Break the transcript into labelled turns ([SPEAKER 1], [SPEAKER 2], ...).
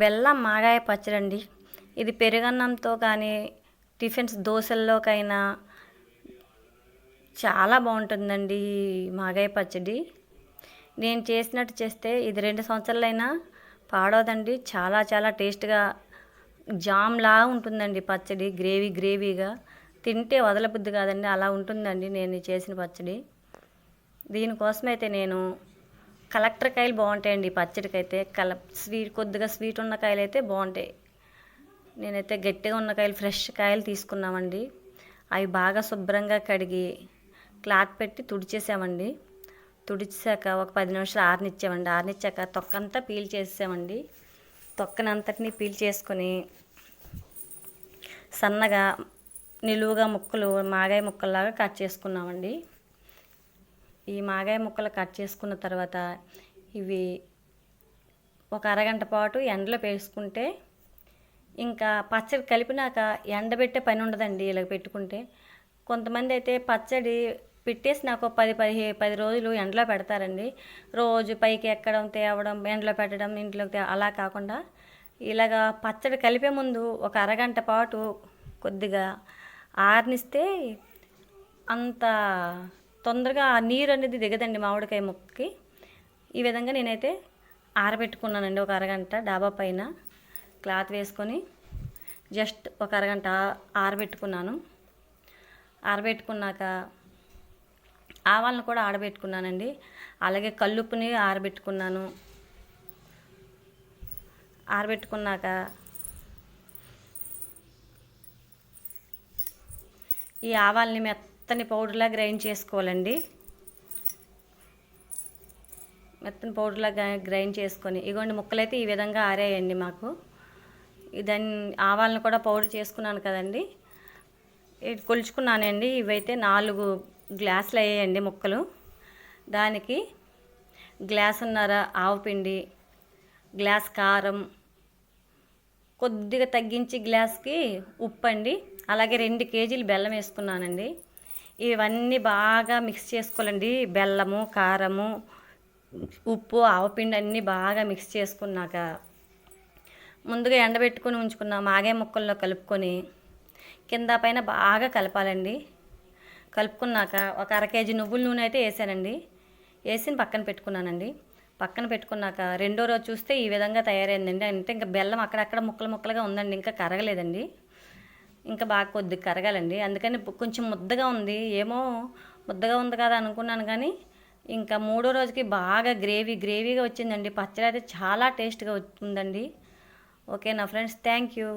[SPEAKER 1] బెల్లం మాగాయ పచ్చడి అండి ఇది పెరుగన్నంతో కానీ టిఫిన్స్ దోశల్లోకైనా చాలా బాగుంటుందండి మాగాయ పచ్చడి. నేను చేసినట్టు చేస్తే ఇది రెండు సంవత్సరాలైనా పాడవదండి. చాలా చాలా టేస్ట్గా జామ్లా ఉంటుందండి పచ్చడి గ్రేవీ గ్రేవీగా. తింటే వదలబుద్ధి కాదండి అలా ఉంటుందండి నేను చేసిన పచ్చడి. దీనికోసమైతే నేను కలెక్టర్ కాయలు బాగుంటాయండి పచ్చడికైతే. పచ్చడికి అయితే కల స్వీట్ కొద్దిగా స్వీట్ ఉన్న కాయలు అయితే బాగుంటాయి. నేనైతే గట్టిగా ఉన్న కాయలు ఫ్రెష్ కాయలు తీసుకున్నామండి. అవి బాగా శుభ్రంగా కడిగి క్లాత్ పెట్టి తుడిచేసామండి. తుడిచాక ఒక పది నిమిషాలు ఆరనిచ్చామండి. ఆరనిచ్చాక తొక్కంతా పీల్ చేసామండి తొక్కనంతటిని పీల్ చేసుకొని సన్నగా నిలువుగా ముక్కలు మాగాయ ముక్కల్లాగా కట్ చేసుకున్నామండి. ఈ మాగాయ ముక్కలు కట్ చేసుకున్న తర్వాత ఇవి ఒక అరగంట పాటు ఎండలో వేసుకుంటే ఇంకా పచ్చడి కలిపినాక ఎండబెట్టే పని ఉండదండి ఇలా పెట్టుకుంటే. కొంతమంది అయితే పచ్చడి పెట్టేసి నాకు పది పదిహే పది రోజులు ఎండలో పెడతారండి. రోజు పైకి ఎక్కడం తేవడం ఎండలో పెట్టడం ఇంట్లోకి అలా కాకుండా ఇలాగా పచ్చడి కలిపే ముందు ఒక అరగంట పాటు కొద్దిగా ఆర్నిస్తే అంత తొందరగా ఆ నీరు అనేది దిగదండి మామిడికాయ ముక్కకి. ఈ విధంగా నేనైతే ఆరబెట్టుకున్నానండి. ఒక అరగంట డాబా పైన క్లాత్ వేసుకొని జస్ట్ ఒక అరగంట ఆరబెట్టుకున్నాను. ఆరబెట్టుకున్నాక ఆవాలను కూడా ఆరబెట్టుకున్నానండి. అలాగే కల్లుప్పుని ఆరబెట్టుకున్నాను. ఆరబెట్టుకున్నాక ఈ ఆవాల్ని మెత్త మెత్తని పౌడర్లా గ్రైండ్ చేసుకోవాలండి. మెత్తని పౌడర్లా గ్రైండ్ చేసుకొని ఇగోండి ముక్కలైతే ఈ విధంగా ఆరేయండి మాకు. దాన్ని ఆవాలను కూడా పౌడర్ చేసుకున్నాను కదండి. ఇది కొలుచుకున్నానండి. ఇవైతే నాలుగు గ్లాసులు అయ్యాయండి ముక్కలు. దానికి గ్లాసున్నర ఆవు పిండి గ్లాస్ కారం కొద్దిగా తగ్గించి గ్లాస్కి ఉప్పు అండి అలాగే రెండు కేజీలు బెల్లం వేసుకున్నానండి. ఇవన్నీ బాగా మిక్స్ చేసుకోవాలండి. బెల్లము కారము ఉప్పు ఆవపిండి అన్నీ బాగా మిక్స్ చేసుకున్నాక ముందుగా ఎండబెట్టుకొని ఉంచుకున్న మాగే ముక్కల్లో కలుపుకొని కింద పైన బాగా కలపాలండి. కలుపుకున్నాక ఒక అర కేజీ నువ్వుల నూనె అయితే వేసానండి. వేసి పక్కన పెట్టుకున్నానండి. పక్కన పెట్టుకున్నాక రెండో రోజు చూస్తే ఈ విధంగా తయారైందండి. అంటే ఇంకా బెల్లం అక్కడక్కడ ముక్కలు ముక్కలుగా ఉందండి. ఇంకా కరగలేదండి. ఇంకా బాగా కొద్దిగా కరగాలండి. అందుకని కొంచెం ముద్దగా ఉంది. ఏమో ముద్దగా ఉంది కదా అనుకున్నాను కానీ ఇంకా మూడో రోజుకి బాగా గ్రేవీ గ్రేవీగా వచ్చిందండి. పచ్చడి అయితే చాలా టేస్ట్గా ఉందండి. ఓకే నా ఫ్రెండ్స్ థ్యాంక్ యూ.